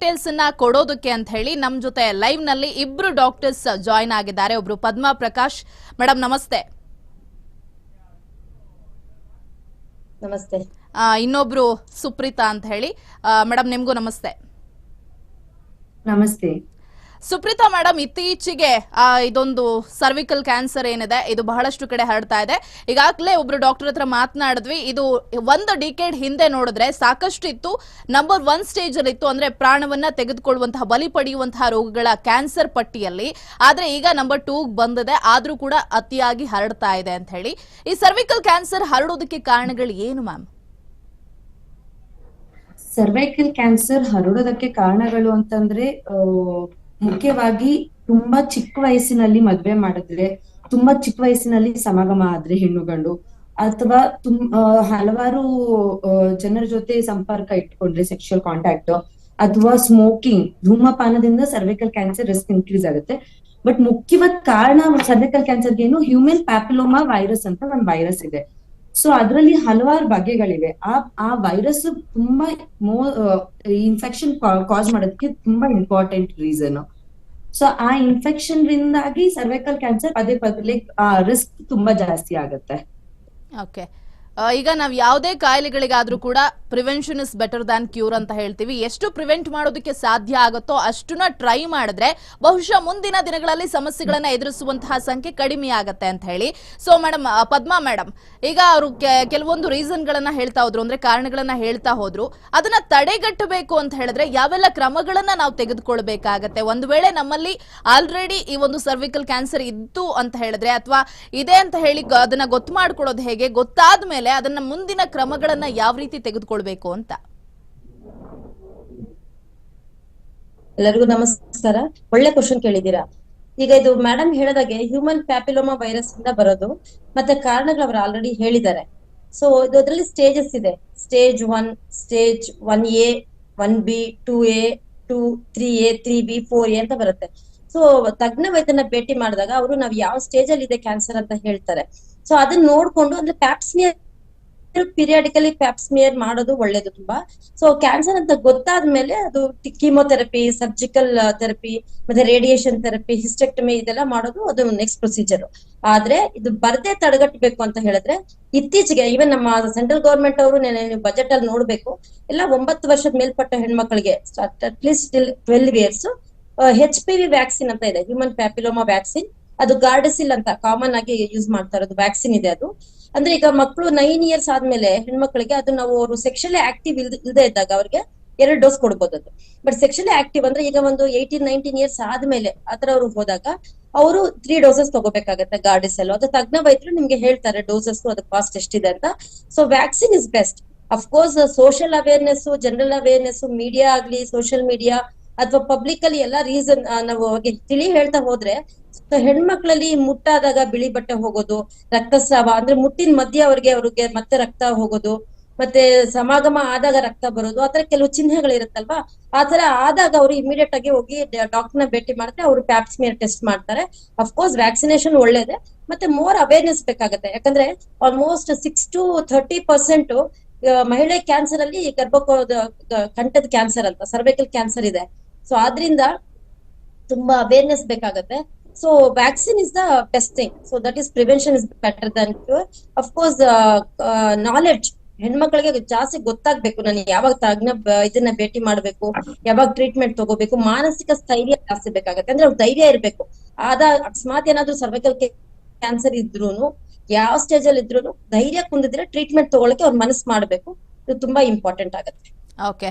Details ಅನ್ನ ಕೊಡೋದಕ್ಕೆ ಅಂತ ಹೇಳಿ ನಮ್ ಜೊತೆ ಲೈವ್ನಲ್ಲಿ ಇಬ್ರು ಡಾಕ್ಟರ್ಸ್ ಜಾಯಿನ್ ಆಗಿದ್ದಾರೆ. ಒಬ್ರು ಪದ್ಮಾ ಪ್ರಕಾಶ್. ಮೇಡಮ್ ನಮಸ್ತೆ. ನಮಸ್ತೆ. ಆ, ಇನ್ನೊಬ್ರು ಸುಪ್ರೀತಾ ಅಂತ ಹೇಳಿ. ಮೇಡಮ್ ನಿಮ್ಗೂ ನಮಸ್ತೆ. ನಮಸ್ತೆ. ಸುಪ್ರೀತಾ ಮೇಡಮ್, ಇತ್ತೀಚೆಗೆ ಇದೊಂದು ಸರ್ವಿಕಲ್ ಕ್ಯಾನ್ಸರ್ ಏನಿದೆ, ಇದು ಬಹಳಷ್ಟು ಕಡೆ ಹರಡ್ತಾ ಇದೆ. ಈಗಾಗಲೇ ಒಬ್ರು ಡಾಕ್ಟರ್ ಹತ್ರ ಮಾತನಾಡಿದ್ವಿ, ಇದು ಒಂದು ಡಿಕೇಡ್ ಹಿಂದೆ ನೋಡಿದ್ರೆ ಸಾಕಷ್ಟು ಇತ್ತು. ನಂಬರ್ ಒನ್ ಸ್ಟೇಜ್ ಅಲ್ಲಿ ಇತ್ತು ಅಂದ್ರೆ ಪ್ರಾಣವನ್ನ ತೆಗೆದುಕೊಳ್ಳುವಂತಹ, ಬಲಿ ಪಡೆಯುವಂತಹ ರೋಗಗಳ ಕ್ಯಾನ್ಸರ್ ಪಟ್ಟಿಯಲ್ಲಿ. ಆದ್ರೆ ಈಗ ನಂಬರ್ ಟೂ ಬಂದಿದೆ, ಆದ್ರೂ ಕೂಡ ಅತಿಯಾಗಿ ಹರಡ್ತಾ ಇದೆ ಅಂತ ಹೇಳಿ. ಈ ಸರ್ವಿಕಲ್ ಕ್ಯಾನ್ಸರ್ ಹರಡೋದಕ್ಕೆ ಕಾರಣಗಳು ಏನು, ಮ್ಯಾಮ್? ಸರ್ವೈಕಲ್ ಕ್ಯಾನ್ಸರ್ ಹರಡೋದಕ್ಕೆ ಕಾರಣಗಳು ಅಂತಂದ್ರೆ ಮುಖ್ಯವಾಗಿ ತುಂಬಾ ಚಿಕ್ಕ ವಯಸ್ಸಿನಲ್ಲಿ ಮದ್ವೆ ಮಾಡಿದ್ರೆ, ತುಂಬಾ ಚಿಕ್ಕ ವಯಸ್ಸಿನಲ್ಲಿ ಸಮಾಗಮ ಆದ್ರೆ ಹೆಣ್ಣು ಗಂಡು, ಅಥವಾ ತುಂ ಹಲವಾರು ಜನರ ಜೊತೆ ಸಂಪರ್ಕ ಇಟ್ಕೊಂಡ್ರೆ ಸೆಕ್ಷುಯಲ್ ಕಾಂಟ್ಯಾಕ್ಟ್ ಅಥವಾ ಸ್ಮೋಕಿಂಗ್ ಧೂಮಪಾನದಿಂದ ಸರ್ವೈಕಲ್ ಕ್ಯಾನ್ಸರ್ ರಿಸ್ಕ್ ಇನ್ಕ್ರೀಸ್ ಆಗುತ್ತೆ. ಬಟ್ ಮುಖ್ಯವಾದ ಕಾರಣ ಸರ್ವೈಕಲ್ ಕ್ಯಾನ್ಸರ್ಗೆ ಏನು ಹ್ಯೂಮನ್ ಪ್ಯಾಪಿಲೋಮಾ ವೈರಸ್ ಅಂತ ಒಂದು ವೈರಸ್ ಇದೆ. ಸೊ ಅದರಲ್ಲಿ ಹಲವಾರು ಬಗೆಗಳಿವೆ. ಆ ಆ ವೈರಸ್ ತುಂಬಾ ಮೋ ಇನ್ಫೆಕ್ಷನ್ ಕಾಸ್ ಮಾಡೋದಕ್ಕೆ ತುಂಬಾ ಇಂಪಾರ್ಟೆಂಟ್ ರೀಸನ್ ಸೊ ಆ ಇನ್ಫೆಕ್ಷನ್ ರಿಂದಾಗಿ ಸರ್ವೈಕಲ್ ಕ್ಯಾನ್ಸರ್ ಪದೇ ಪದೇ ಆ ರಿಸ್ಕ್ ತುಂಬಾ ಜಾಸ್ತಿ ಆಗುತ್ತೆ. ಓಕೆ ಈಗ ನಾವು ಯಾವುದೇ ಕಾಯಿಲೆಗಳಿಗಾದ್ರೂ ಕೂಡ prevention is better than cure ಅಂತ ಹೇಳ್ತೀವಿ. ಎಷ್ಟು ಪ್ರಿವೆಂಟ್ ಮಾಡೋದಕ್ಕೆ ಸಾಧ್ಯ ಆಗುತ್ತೋ ಅಷ್ಟನ್ನ ಟ್ರೈ ಮಾಡಿದ್ರೆ ಬಹುಶಃ ಮುಂದಿನ ದಿನಗಳಲ್ಲಿ ಸಮಸ್ಯೆಗಳನ್ನ ಎದುರಿಸುವಂತಹ ಸಂಖ್ಯೆ ಕಡಿಮೆ ಆಗತ್ತೆ ಅಂತ ಹೇಳಿ. ಸೊ ಮೇಡಮ್ ಪದ್ಮಾ ಮೇಡಮ್ ಈಗ ಅವರು ಕೆಲವೊಂದು ರೀಸನ್ ಗಳನ್ನ ಹೇಳ್ತಾ ಹೋದ್ರು, ಅಂದ್ರೆ ಕಾರಣಗಳನ್ನ ಹೇಳ್ತಾ ಹೋದ್ರು. ಅದನ್ನ ತಡೆಗಟ್ಟಬೇಕು ಅಂತ ಹೇಳಿದ್ರೆ ಯಾವೆಲ್ಲ ಕ್ರಮಗಳನ್ನ ನಾವು ತೆಗೆದುಕೊಳ್ಬೇಕಾಗತ್ತೆ? ಒಂದು ವೇಳೆ ನಮ್ಮಲ್ಲಿ ಆಲ್ರೆಡಿ ಈ ಒಂದು ಸರ್ವಿಕಲ್ ಕ್ಯಾನ್ಸರ್ ಇತ್ತು ಅಂತ ಹೇಳಿದ್ರೆ, ಅಥವಾ ಇದೆ ಅಂತ ಹೇಳಿ ಅದನ್ನ ಗೊತ್ತು ಮಾಡ್ಕೊಳ್ಳೋದು ಹೇಗೆ? ಗೊತ್ತಾದ ಅದನ್ನ ಮುಂದಿನ ಕ್ರಮಗಳನ್ನ ಯಾವ ರೀತಿ ತೆಗೆದುಕೊಳ್ಬೇಕು ಅಂತ. ಎಲ್ಲರಿಗೂ ನಮಸ್ಕಾರ. ಒಳ್ಳೆ ಕ್ವಶನ್ ಕೇಳಿದೀರಾ ಈಗ ಇದು ಮೇಡಮ್ ಹೇಳಿದಾಗೆ ಹ್ಯೂಮನ್ ಪ್ಯಾಪಿಲೋಮಾ ವೈರಸ್ ಇಂದ ಬರೋದು, ಮತ್ತೆ ಕಾರಣಗಳು ಅವರು ಆಲ್ರೆಡಿ ಹೇಳಿದ್ದಾರೆ. ಸೊ ಇದು ಅದರಲ್ಲಿ ಸ್ಟೇಜಸ್ ಇದೆ. Stage one stage one A one B two A two three A three B four A ಅಂತ ಬರುತ್ತೆ. ಸೊ ತಜ್ಞ ವೈದ್ಯನ ಭೇಟಿ ಮಾಡಿದಾಗ ಅವರು ನಾವ್ ಯಾವ ಸ್ಟೇಜ್ ಅಲ್ಲಿ ಇದೆ ಕ್ಯಾನ್ಸರ್ ಅಂತ ಹೇಳ್ತಾರೆ. ಸೊ ಅದನ್ನ ನೋಡ್ಕೊಂಡು ಅಂದ್ರೆ ಪ್ಯಾಪ್ಸ್ಮಿಯರ್ ಪಿರಿಯಾಡಿಕಲಿ ಪ್ಯಾಪ್ಸ್ಮಿಯರ್ ಮಾಡೋದು ಒಳ್ಳೇದು ತುಂಬಾ. ಸೊ ಕ್ಯಾನ್ಸರ್ ಅಂತ ಗೊತ್ತಾದ್ಮೇಲೆ ಅದು ಕೀಮೋಥೆರಪಿ ಸರ್ಜಿಕಲ್ ಥೆರಪಿ ಮತ್ತೆ ರೇಡಿಯೇಷನ್ ಥೆರಪಿ ಹಿಸ್ಟೆಕ್ಟಮಿ ಇದೆಲ್ಲ ಮಾಡೋದು ಅದು ನೆಕ್ಸ್ಟ್ ಪ್ರೊಸೀಜರ್ ಆದ್ರೆ ಇದು ಬರದೆ ತಡೆಗಟ್ಟಬೇಕು ಅಂತ ಹೇಳಿದ್ರೆ ಇತ್ತೀಚೆಗೆ ಈವನ್ ನಮ್ಮ ಸೆಂಟ್ರಲ್ ಗವರ್ಮೆಂಟ್ ಅವರು ನೀವು ಬಜೆಟ್ ಅಲ್ಲಿ ನೋಡ್ಬೇಕು, ಎಲ್ಲ ಒಂಬತ್ತು ವರ್ಷದ ಮೇಲ್ಪಟ್ಟ ಹೆಣ್ಮಕ್ಳಿಗೆ at least till twelve years H P V vaccine ಅಂತ ಇದೆ ಹ್ಯೂಮನ್ ಪ್ಯಾಪಿಲೋಮಾ ವ್ಯಾಕ್ಸಿನ್ ಅದು ಗಾರ್ಡಸಿಲ್ ಅಂತ ಕಾಮನ್ ಆಗಿ ಯೂಸ್ ಮಾಡ್ತಾ ಇರೋದು ವ್ಯಾಕ್ಸಿನ್ ಇದೆ ಅದು. ಅಂದ್ರೆ ಈಗ ಮಕ್ಕಳು ನೈನ್ ಇಯರ್ಸ್ ಆದ್ಮೇಲೆ ಹೆಣ್ಮಕ್ಳಿಗೆ ಅದು ನಾವು ಅವರು ಸೆಕ್ಷುಲಿ ಆಕ್ಟಿವ್ ಇಲ್ದ ಇದ್ದಾಗ ಅವ್ರಿಗೆ ಎರಡು ಡೋಸ್ ಕೊಡ್ಬೋದು ಅದು ಬಟ್ ಸೆಕ್ಷುಲಿ ಆಕ್ಟಿವ್ ಅಂದ್ರೆ ಈಗ ಒಂದು ಏಯ್ಟೀನ್ ನೈನ್ಟೀನ್ ಇಯರ್ಸ್ ಆದ್ಮೇಲೆ ಆತರ ಅವ್ರು ಹೋದಾಗ ಅವರು ತ್ರೀ ಡೋಸಸ್ ತಗೋಬೇಕಾಗತ್ತೆ ಗಾರ್ಡಿಸಲ್ ಅದು ತಜ್ಞ ವೈದ್ಯರು ನಿಮ್ಗೆ ಹೇಳ್ತಾರೆ ಡೋಸಸ್ ಅದು ಕಾಸ್ಟ್ ಎಷ್ಟಿದೆ ಅಂತ. So vaccine is best of course social awareness general awareness media ಆಗ್ಲಿ ಸೋಷಿಯಲ್ ಮೀಡಿಯಾ ಅಥವಾ ಪಬ್ಲಿಕ್ ಅಲ್ಲಿ ಎಲ್ಲಾ ರೀಸನ್ ನಾವು ತಿಳಿ ಹೇಳ್ತಾ ಹೋದ್ರೆ ಹೆಣ್ಮಕ್ಳಲ್ಲಿ ಮುಟ್ಟಾದಾಗ ಬಿಳಿ ಬಟ್ಟೆ ಹೋಗೋದು, ರಕ್ತಸ್ರಾವ, ಅಂದ್ರೆ ಮುಟ್ಟಿನ ಮಧ್ಯೆ ಅವ್ರಿಗೆ ಅವ್ರಿಗೆ ಮತ್ತೆ ರಕ್ತ ಹೋಗೋದು, ಮತ್ತೆ ಸಮಾಗಮ ಆದಾಗ ರಕ್ತ ಬರೋದು ಆತರ ಕೆಲವು ಚಿಹ್ನೆಗಳಿರುತ್ತಲ್ವಾ? ಆತರ ಆದಾಗ ಅವರು ಇಮಿಡಿಯೇಟ್ ಆಗಿ ಹೋಗಿ ಡಾಕ್ಟರ್ನ ಭೇಟಿ ಮಾಡಿದ್ರೆ ಅವರು ಪ್ಯಾಪ್ಸ್ಮಿಯರ್ ಟೆಸ್ಟ್ ಮಾಡ್ತಾರೆ. ಅಫ್ಕೋರ್ಸ್ ವ್ಯಾಕ್ಸಿನೇಷನ್ ಒಳ್ಳೇದೆ, ಮತ್ತೆ ಮೋರ್ ಅವೇರ್ನೆಸ್ ಬೇಕಾಗುತ್ತೆ. ಯಾಕಂದ್ರೆ almost six to thirty percent ಮಹಿಳೆ ಕ್ಯಾನ್ಸರ್ ಅಲ್ಲಿ ಗರ್ಭಕೋದ ಕಂಠದ ಕ್ಯಾನ್ಸರ್ ಅಂತ ಸರ್ವೈಕಲ್ ಕ್ಯಾನ್ಸರ್ ಇದೆ. ಸೊ ಆದ್ರಿಂದ ತುಂಬಾ ಅವೇರ್ನೆಸ್ ಬೇಕಾಗತ್ತೆ. So vaccine is the best thing so that is prevention is better than cure of course knowledge ಹೆಣ್ಮಕ್ಳಿಗೆ ಜಾಸ್ತಿ ಗೊತ್ತಾಗ್ಬೇಕು. ನಾನು ಯಾವಾಗ ತಜ್ಞ ಇದನ್ನ ಭೇಟಿ ಮಾಡ್ಬೇಕು, ಯಾವಾಗ ಟ್ರೀಟ್ಮೆಂಟ್ ತಗೋಬೇಕು, ಮಾನಸಿಕ ಸ್ಥೈರ್ಯ ಜಾಸ್ತಿ ಬೇಕಾಗತ್ತೆ. ಅಂದ್ರೆ ಅವ್ರ ಧೈರ್ಯ ಇರ್ಬೇಕು. ಆದ ಅಕಸ್ಮಾತ್ ಏನಾದ್ರೂ ಸರ್ವೈಕಲ್ ಕ್ಯಾನ್ಸರ್ ಇದ್ರೂನು, ಯಾವ ಸ್ಟೇಜ್ ಅಲ್ಲಿ ಇದ್ರೂನು ಧೈರ್ಯ ಕುಂದಿದ್ರೆ ಟ್ರೀಟ್ಮೆಂಟ್ ತಗೊಳಕ್ಕೆ ಅವ್ರ ಮನಸ್ಸು ಮಾಡ್ಬೇಕು. ಇದು ತುಂಬಾ ಇಂಪಾರ್ಟೆಂಟ್ ಆಗುತ್ತೆ. ಓಕೆ